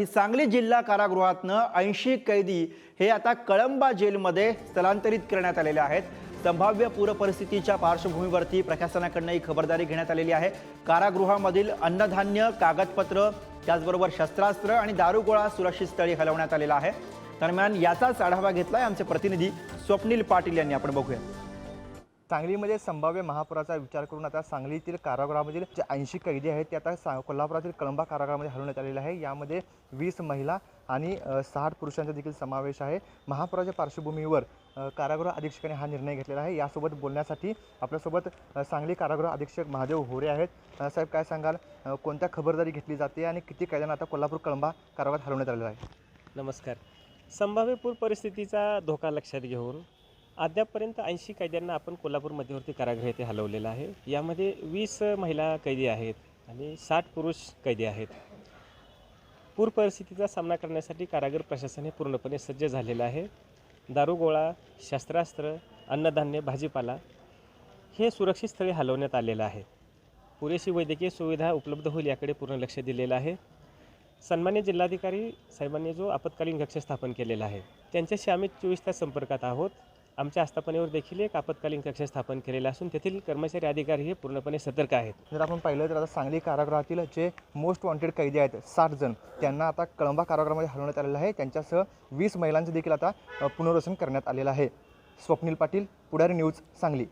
करण्यासाठी सांगली जिल्हा कारागृहातनं ऐंशी कैदी हे आता कळंबा जेलमध्ये स्थलांतरित करण्यात आलेले आहेत. संभाव्य पूरपरिस्थितीच्या पार्श्वभूमीवरती प्रशासनाकडनं ही खबरदारी घेण्यात आलेली आहे. कारागृहामधील अन्नधान्य कागदपत्र त्याचबरोबर शस्त्रास्त्र आणि दारुगोळा सुरक्षित स्थळी हलवण्यात आलेला आहे. दरम्यान याचाच आढावा घेतलाय आमचे प्रतिनिधी स्वप्नील पाटील यांनी. आपण बघूया. सांगलीमध्ये संभाव्य महापुराचा विचार करून आता सांगलीतील कारागृहामधील जे ऐंशी कैदी आहेत ते आता सा कोल्हापुरातील कळंबा कारागृहामध्ये हलवण्यात आलेले आहे. यामध्ये वीस महिला आणि साठ पुरुषांचा देखील समावेश आहे. महापुराच्या पार्श्वभूमीवर कारागृह अधीक्षकाने हा निर्णय घेतलेला आहे. यासोबत बोलण्यासाठी आपल्यासोबत सांगली कारागृह अधीक्षक महादेव होरे आहेत. साहेब काय सांगाल? कोणत्या खबरदारी घेतली जाते आणि किती कैद्यांना आता कोल्हापूर कळंबा कारागृहात हलवण्यात आलेला आहे? नमस्कार. संभाव्य पूर परिस्थितीचा धोका लक्षात घेऊन अद्यापपर्यंत ऐंशी कैद्यांना आपण कोल्हापूर मध्यवर्ती कारागृह येथे हलवलेलं आहे. यामध्ये वीस महिला कैदी आहेत आणि साठ पुरुष कैदी आहेत. पूर परिस्थितीचा सामना करण्यासाठी कारागृह प्रशासन हे पूर्णपणे सज्ज झालेलं आहे. दारुगोळा शस्त्रास्त्र अन्नधान्य भाजीपाला हे सुरक्षित स्थळी हलवण्यात आलेलं आहे. पुरेशी वैद्यकीय सुविधा उपलब्ध होईल याकडे पूर्ण लक्ष दिलेलं आहे. सन्मान्य जिल्हाधिकारी साहेबांनी जो आपत्कालीन कक्ष स्थापन केलेला आहे त्यांच्याशी आम्ही चोवीस तास संपर्कात आहोत. आमच्या आस्थापनेवर देखील एक आपत्कालीन कक्ष स्थापन केलेला असून तेथील कर्मचारी अधिकारी हे पूर्णपणे सतर्क आहेत. जर आपण पाहिलं तर आता सांगली कारागृहातील जे मोस्ट वॉन्टेड कैदी आहेत साठ जण त्यांना आता कळंबा कारागृहामध्ये हलवण्यात आलेलं आहे. त्यांच्यासह वीस महिलांचं देखील आता पुनर्वसन करण्यात आलेलं आहे. स्वप्नील पाटील पुढारी न्यूज सांगली.